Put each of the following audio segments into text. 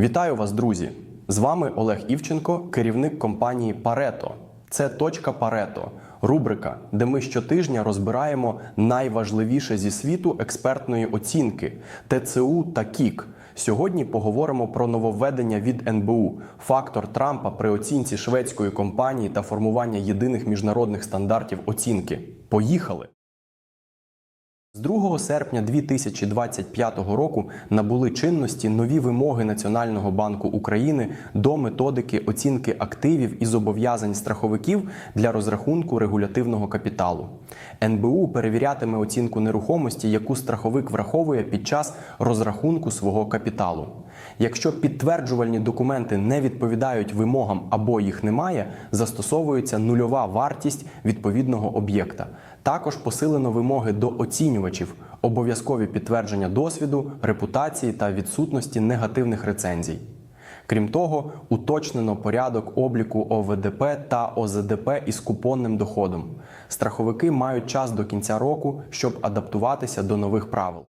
Вітаю вас, друзі! З вами Олег Івченко, керівник компанії Парето. Це точка Парето, рубрика, де ми щотижня розбираємо найважливіше зі світу експертної оцінки ТЦУ та КІК. Сьогодні поговоримо про нововведення від НБУ, фактор Трампа при оцінці шведської компанії та формування єдиних міжнародних стандартів оцінки. Поїхали! З 2 серпня 2025 року набули чинності нові вимоги Національного банку України до методики оцінки активів і зобов'язань страховиків для розрахунку регулятивного капіталу. НБУ перевірятиме оцінку нерухомості, яку страховик враховує під час розрахунку свого капіталу. Якщо підтверджувальні документи не відповідають вимогам або їх немає, застосовується нульова вартість відповідного об'єкта. Також посилено вимоги до оцінювачів, обов'язкові підтвердження досвіду, репутації та відсутності негативних рецензій. Крім того, уточнено порядок обліку ОВДП та ОЗДП із купонним доходом. Страховики мають час до кінця року, щоб адаптуватися до нових правил.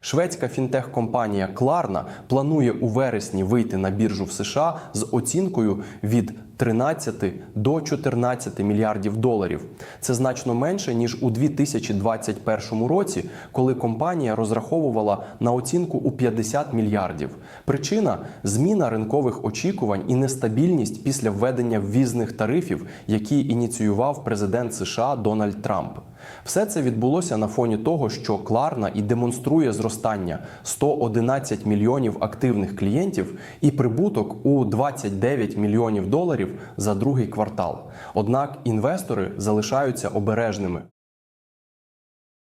Шведська фінтех-компанія Klarna планує у вересні вийти на біржу в США з оцінкою від 13 до 14 мільярдів доларів. Це значно менше ніж у 2021 році, коли компанія розраховувала на оцінку у 50 мільярдів. Причина зміна ринкових очікувань і нестабільність після введення ввізних тарифів, які ініціював президент США Дональд Трамп. Все це відбулося на фоні того, що Кларна і демонструє зростання 111 мільйонів активних клієнтів і прибуток у 29 мільйонів доларів за другий квартал. Однак інвестори залишаються обережними.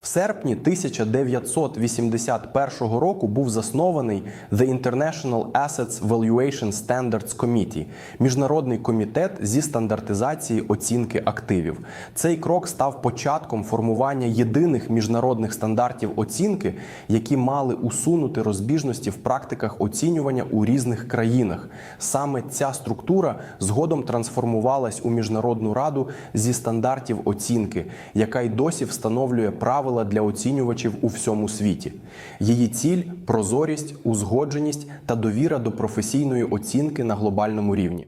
В серпні 1981 року був заснований The International Assets Valuation Standards Committee – міжнародний комітет зі стандартизації оцінки активів. Цей крок став початком формування єдиних міжнародних стандартів оцінки, які мали усунути розбіжності в практиках оцінювання у різних країнах. Саме ця структура згодом трансформувалась у міжнародну раду зі стандартів оцінки, яка й досі встановлює правила для оцінювачів у всьому світі. Її ціль прозорість, узгодженість та довіра до професійної оцінки на глобальному рівні.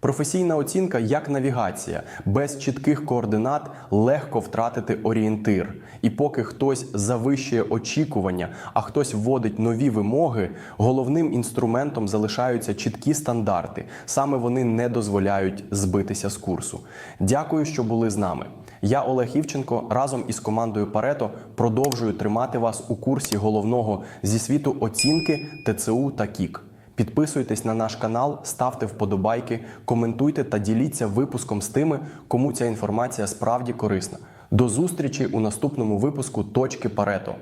Професійна оцінка як навігація. Без чітких координат легко втратити орієнтир. І поки хтось завищує очікування, а хтось вводить нові вимоги, головним інструментом залишаються чіткі стандарти. Саме вони не дозволяють збитися з курсу. Дякую, що були з нами. Я Олег Івченко разом із командою Парето продовжую тримати вас у курсі головного зі світу оцінки ТЦУ та КІК. Підписуйтесь на наш канал, ставте вподобайки, коментуйте та діліться випуском з тими, кому ця інформація справді корисна. До зустрічі у наступному випуску Точки Парето.